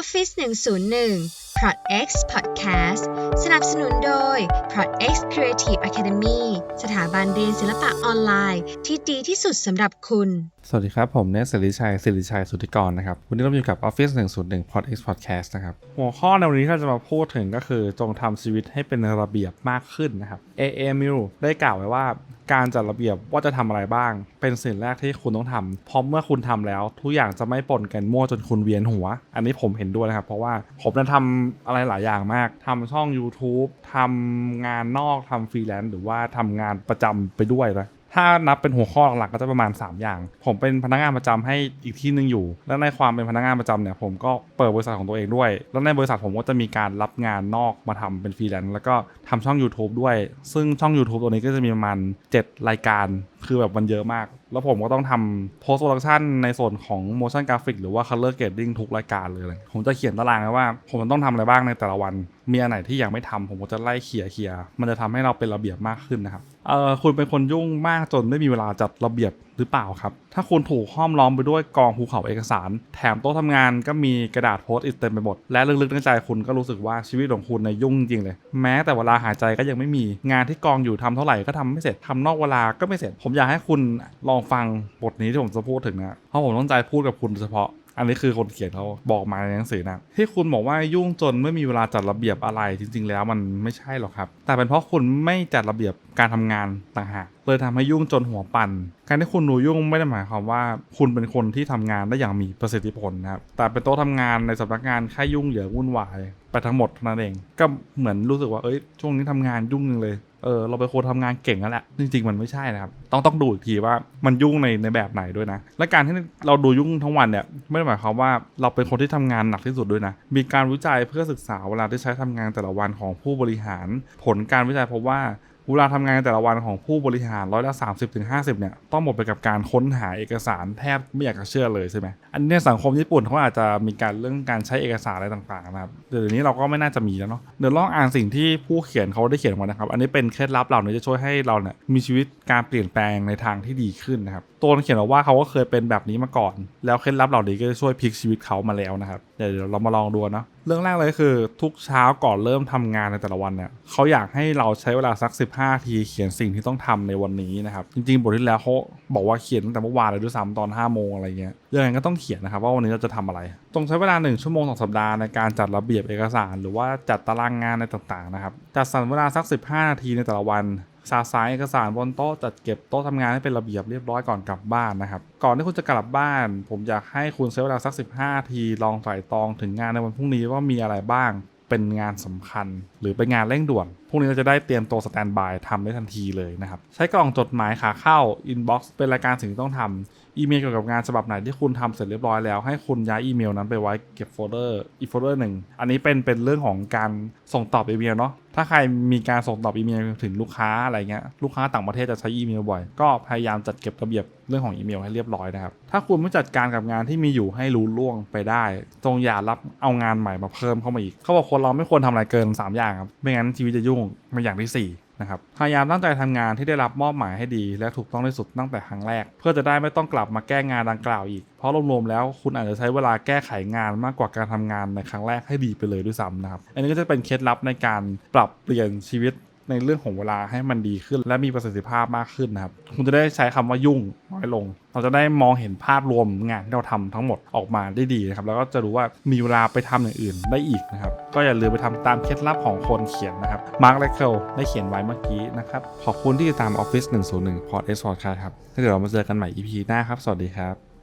Office 101 Prod X Podcast สนับสนุนโดย Prod X Creative Academy สถาบันเรียนศิลปะออนไลน์ ที่ดีที่สุดสำหรับคุณ สวัสดีครับ ผมเนสสิริชัยสิริชัยสุทธิกรนะครับ วันนี้เราอยู่กับ Office 101 Pod X Podcast นะครับ หัวข้อในวันนี้ที่เราจะมาพูดถึงก็คือจงทำชีวิตให้เป็นระเบียบมากขึ้นนะครับ AA Mill ได้กล่าวไว้ว่าการจัดระเบียบว่าจะทำอะไรบ้าง เป็นสิ่งแรกที่คุณต้องทำเพราะเมื่อคุณทำแล้ว ทุกอย่างจะไม่ปนกันมั่วจนคุณเวียนหัว อันนี้ผมเห็นด้วยนะครับ เพราะว่าผมนั้นทำอะไรหลายอย่างมากทำช่อง YouTube ทำงานนอกทำฟรีแลนซ์หรือว่าทำงานประจำไปด้วยนะ ถ้านับเป็นหัวข้อหลักๆก็จะประมาณ 3 อย่าง ผมเป็นพนักงานประจำให้อีกที่หนึ่งอยู่ และในความเป็นพนักงานประจำเนี่ยผมก็เปิดบริษัทของตัวเองด้วย แล้วในบริษัทผมก็จะมีการรับงานนอกมาทำเป็นฟรีแลนซ์แล้วก็ทำช่อง YouTube ด้วย ซึ่งช่อง YouTube ตัวนี้ก็จะมีประมาณ 7 รายการ คือแบบมันเยอะมาก แล้วผมก็ต้องทำ post production ในส่วนของ motion graphic หรือว่า color grading ทุกรายการเลย ผมจะเขียนตารางไว้ว่า ผมต้องทำอะไรบ้างในแต่ละวัน มีอันไหนที่ยังไม่ทำผมก็จะไล่เขี่ยเขี่ยมันจะทำให้เราเป็นระเบียบมากขึ้นนะครับเอ่อคุณเป็นคนยุ่งมากจนไม่มีเวลาจัดระเบียบหรือเปล่าครับ ถ้าคุณถูกห้อมล้อมไปด้วยกองภูเขาเอกสาร แถมโต๊ะทำงานก็มีกระดาษโพสต์อิทเต็มไปหมด และลึกๆในใจคุณก็รู้สึกว่าชีวิตของคุณในยุ่งจริงเลย แม้แต่เวลาหายใจก็ยังไม่มี งานที่กองอยู่ทำเท่าไหร่ก็ทำไม่เสร็จทำนอกเวลาก็ไม่เสร็จ ผมอยากให้คุณลองฟังบทนี้ที่ผมจะพูดถึงนะ เพราะผมต้องใจพูดกับคุณเฉพาะ อันนี้คือคนเขียนเขาบอกมาในหนังสือนะที่คุณบอกว่ายุ่งจนไม่มีเวลาจัดระเบียบอะไรจริง ๆ แล้วมันไม่ใช่หรอกครับ แต่เป็นเพราะคุณไม่จัดระเบียบการทำงานต่างหากเลยทำให้ยุ่งจนหัวปั่นการที่คุณดูยุ่งไม่ได้หมายความว่า คุณเป็นคนที่ทำงานได้อย่างมีประสิทธิผลนะครับแต่เป็นโต๊ะทำงานในสำนักงานแค่ยุ่งเหยิงวุ่นวาย ไปทั้งหมดเท่านั้นเอง ก็เหมือนรู้สึกว่าเอ้ยช่วงนี้ทำงานยุ่งจังเลยเออเราไปโคทำงานเก่งแล้วแหละจริงๆ มันไม่ใช่นะครับ ต้องต้องดูอีกทีว่ามันยุ่งในในแบบไหนด้วยนะ และการที่เราดูยุ่งทั้งวันเนี่ยไม่ได้หมายความว่าเราเป็นคนที่ทำงานหนักที่สุดด้วยนะ มีการวิจัยเพื่อศึกษาเวลาที่ใช้ทำงานแต่ละวันของผู้บริหาร ผลการวิจัยพบว่า เวลาทำงานแต่ละวันของผู้บริหารร้อยละ 30-50ถึง50เนี่ยต้องหมดไปกับการค้นหาเอกสารแทบไม่อยากจะเชื่อเลยใช่ไหมอันนี้สังคมญี่ปุ่นเขาอาจจะมีการเรื่องการใช้เอกสารอะไรต่างๆนะครับเดี๋ยวนี้เราก็ไม่น่าจะมีแล้วเนาะเดี๋ยวลองอ่านสิ่งที่ผู้เขียนเขาได้เขียนมานะครับ อันนี้เป็นเคล็ดลับเหล่านี้จะช่วยให้เราเนี่ยมีชีวิตการเปลี่ยนแปลงในทางที่ดีขึ้นนะครับ ตัวเขียนว่าเขาก็เคยเป็นแบบนี้มาก่อน แล้วเคล็ดลับเหล่านี้ก็จะช่วยพลิกชีวิตเขามาแล้วนะครับ เดี๋ยวเรามาลองดูนะเรื่องแรกเลยคือทุกเช้าก่อนเริ่มทำงานในแต่ละวันเนี่ยเขาอยากให้เราใช้เวลาสัก 15 ทีเขียนสิ่งที่ต้องทำในวันนี้นะครับจริงๆบทที่แล้วเขาบอกว่าเขียนตั้งแต่เมื่อวานเลยด้วยซ้ำตอน5โมงอะไรเงี้ยยังไงก็ต้องเขียนนะครับว่าวันนี้เราจะทำอะไรต้องใช้เวลา 1 ชั่วโมงต่อสัปดาห์ในการจัดระเบียบเอกสาร หรือว่าจัดตารางงานในต่างๆนะครับจัดสรรเวลาสัก 15 นาทีในแต่ละวัน สาสายเอกสารบนโต๊ะจัดเก็บโต๊ะทำงานให้เป็นระเบียบเรียบร้อยก่อนกลับบ้านนะครับ ก่อนที่คุณจะกลับบ้าน ผมอยากให้คุณใช้เวลาสัก 15 ทีลองไตร่ตรองถึงงานในวันพรุ่งนี้ว่ามีอะไรบ้างเป็นงานสำคัญ หรือเป็นงานเร่งด่วน พวกนี้เราจะได้เตรียมตัวสแตนบายทำได้ทันทีเลยนะครับ ใช้กล่องจดหมายขาเข้าอินบ็อกซ์เป็นรายการสิ่งที่ต้องทำ อีเมลเกี่ยวกับงานฉบับไหนที่คุณทำเสร็จเรียบร้อยแล้วให้คุณย้ายอีเมลนั้นไปไว้เก็บโฟลเดอร์อีกโฟลเดอร์หนึ่งอันนี้เป็นเป็นเรื่องของการส่งตอบอีเมลเนาะถ้าใครมีการส่งตอบอีเมลถึงลูกค้าอะไรเงี้ยลูกค้าต่างประเทศจะใช้อีเมลบ่อย ก็พยายามจัดเก็บระเบียบเรื่องของอีเมลให้เรียบร้อยนะครับถ้าคุณไม่จัดการกับงานที่มีอยู่ให้รู้ล่วงไปได้จงอย่ารับเอางานใหม่มาเพิ่มเข้ามาอีกเขาบอกคนเราไม่ควรทำอะไรเกิน 3 อย่างครับไม่งั้นชีวิตจะยุ่งมาอย่างที่4 นะครับพยายามตั้งใจทำงานที่ได้รับมอบหมายให้ดี และถูกต้องที่สุดตั้งแต่ครั้งแรก เพื่อจะได้ไม่ต้องกลับมาแก้งานดังกล่าวอีก เพราะรวมๆแล้วคุณอาจจะใช้เวลาแก้ไขงานมากกว่าการทำงานในครั้งแรกให้ดีไปเลยด้วยซ้ำนะครับ อันนี้ก็จะเป็นเคล็ดลับในการปรับเปลี่ยนชีวิต ในเรื่องของเวลาให้มันดีขึ้น และมีประสิทธิภาพมากขึ้นนะครับ คุณจะได้ใช้คำว่ายุ่งน้อยลง เราจะได้มองเห็นภาพรวมงานที่เราทำทั้งหมดออกมาได้ดีนะครับ แล้วก็จะรู้ว่ามีเวลาไปทำอย่างอื่นได้อีกนะครับ ก็อย่าลืมไปทำตามเคล็ดลับของคนเขียนนะครับ มาร์คแลเคิลได้เขียนไว้เมื่อกี้นะครับ ขอบคุณที่ติดตาม Office 101 Port S Podcast ครับแล้วเดี๋ยวเรามาเจอกันใหม่ EP หน้าครับ สวัสดีครับ